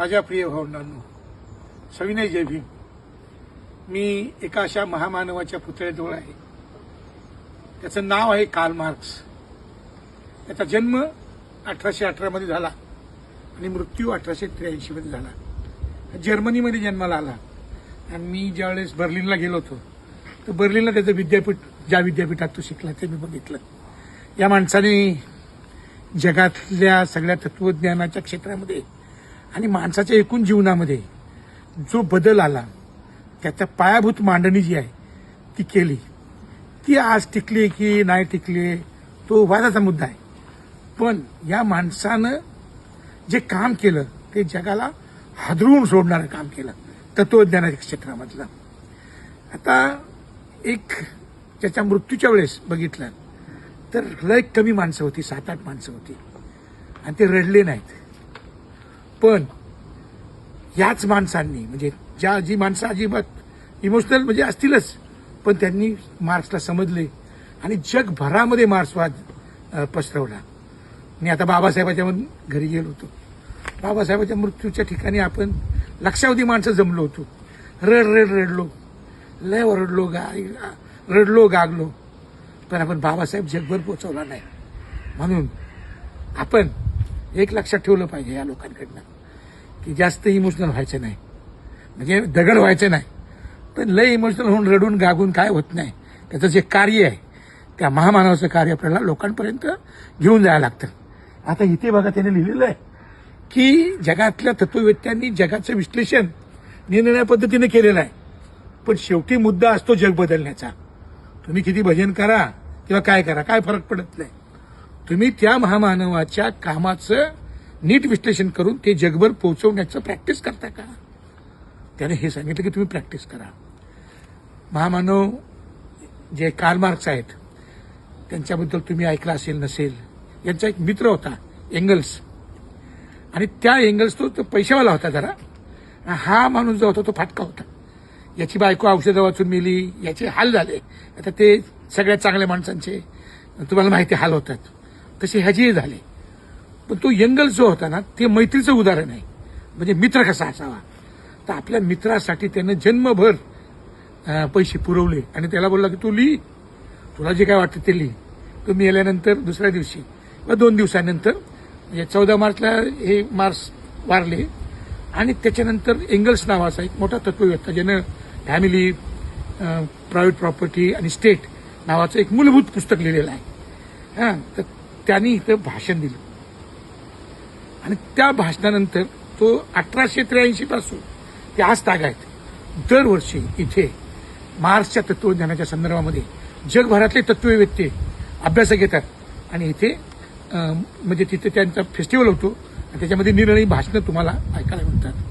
माझ्या प्रिय भावंडांनो सविनय जय भीम मी एका अशा महामानवाच्या पुतळ्याजवळ आहे. त्याचं नाव आहे कार्ल मार्क्स त्याचा जन्म अठराशे अठरामध्ये झाला आणि मृत्यू अठराशे त्र्याऐंशीमध्ये झाला. जर्मनीमध्ये जन्माला आला. आणि मी ज्यावेळेस बर्लिनला गेलो होतो तर बर्लिनला त्याचं विद्यापीठ ज्या विद्यापीठात तो शिकला ते मी बघितलं. या माणसाने जगातल्या सगळ्या तत्वज्ञानाच्या क्षेत्रामध्ये आणि माणसाच्या एकूण जीवनामध्ये जो बदल आला त्याच्या पायाभूत मांडणी जी आहे ती केली. ती आज टिकली की नाही टिकली तो वादाचा मुद्दा आहे. पण या माणसानं जे काम केलं ते जगाला हादरवून सोडणारं काम केलं तत्वज्ञानाच्या क्षेत्रामधलं. आता एक ज्याच्या मृत्यूच्या वेळेस बघितलं तर लय कमी माणसं होती सात आठ माणसं होती. आणि ते रडले नाहीत. पण याच माणसांनी म्हणजे ज्या जी माणसं अजिबात इमोशनल म्हणजे असतीलच पण त्यांनी मार्क्सला समजले आणि जगभरामध्ये मार्क्सवाद पसरवला. मी आता बाबासाहेबाच्या घरी गेलो होतो. बाबासाहेबाच्या मृत्यूच्या ठिकाणी आपण लक्षावधी माणसं जमलो होतो. रड रड रडलो. लय ओरडलो गा रडलो गागलो. पण आपण बाबासाहेब जगभर पोचवला नाही. म्हणून आपण एक लक्षात ठेवलं पाहिजे या लोकांकडनं की जास्त इमोशनल व्हायचं नाही. म्हणजे दगड व्हायचं नाही. पण लय इमोशनल होऊन रडून गागून काय होत नाही. त्याचं जे कार्य आहे त्या महामानवाचं कार्य आपल्याला लोकांपर्यंत घेऊन जायला लागतं. आता इथे बघा त्याने लिहिलेलं आहे की जगातल्या तत्ववेत्यांनी जगाचं विश्लेषण निरनिळ्या पद्धतीने केलेलं आहे. पण शेवटी मुद्दा असतो जग बदलण्याचा. तुम्ही किती भजन करा किंवा काय करा काय फरक पडत नाही. तुम्ही त्या महामानवाच्या कामाचं नीट विश्लेषण करून ते जगभर पोहोचवण्याचं प्रॅक्टिस करता का? त्याने हे सांगितलं की तुम्ही प्रॅक्टिस करा. महामानव जे कार्ल मार्क्स आहेत त्यांच्याबद्दल तुम्ही ऐकलं असेल नसेल. यांचा एक मित्र होता एंगल्स आणि त्या एंगल्स तो तो पैशावाला होता जरा. हा माणूस जो होता तो फाटका होता. याची बायको औषधं वाचून मिली याचे हाल झाले. आता ते सगळ्यात चांगल्या माणसांचे. तुम्हाला माहिती हाल होतात. तसे ह्याचेही झाले. पण तो यंगल जो होता ना ते मैत्रीचं उदाहरण आहे. म्हणजे मित्र कसा असावा? तर आपल्या मित्रासाठी त्यानं जन्मभर पैसे पुरवले. आणि त्याला बोलला की तू लिही तुला जे काय वाटतं ते लिही तो मी गेल्यानंतर दुसऱ्या दिवशी व दोन दिवसानंतर. म्हणजे चौदा मार्चला हे मार्स वारले. आणि त्याच्यानंतर एंगल्स नावाचा एक मोठा तत्ववेत्ता ज्यानं फॅमिली प्रायव्हेट प्रॉपर्टी आणि स्टेट नावाचं एक मूलभूत पुस्तक लिहिलेलं आहे. हां तर त्यांनी इथं भाषण दिलं. आणि त्या भाषणानंतर तो अठराशे त्र्याऐंशी पासून ते आज तागायत दरवर्षी इथे मार्क्सच्या तत्वज्ञानाच्या संदर्भामध्ये जगभरातले तत्ववेत्ते अभ्यास घेतात आणि इथे म्हणजे तिथे त्यांचा फेस्टिवल होतो. आणि त्याच्यामध्ये निरनिळी भाषणं तुम्हाला ऐकायला मिळतात.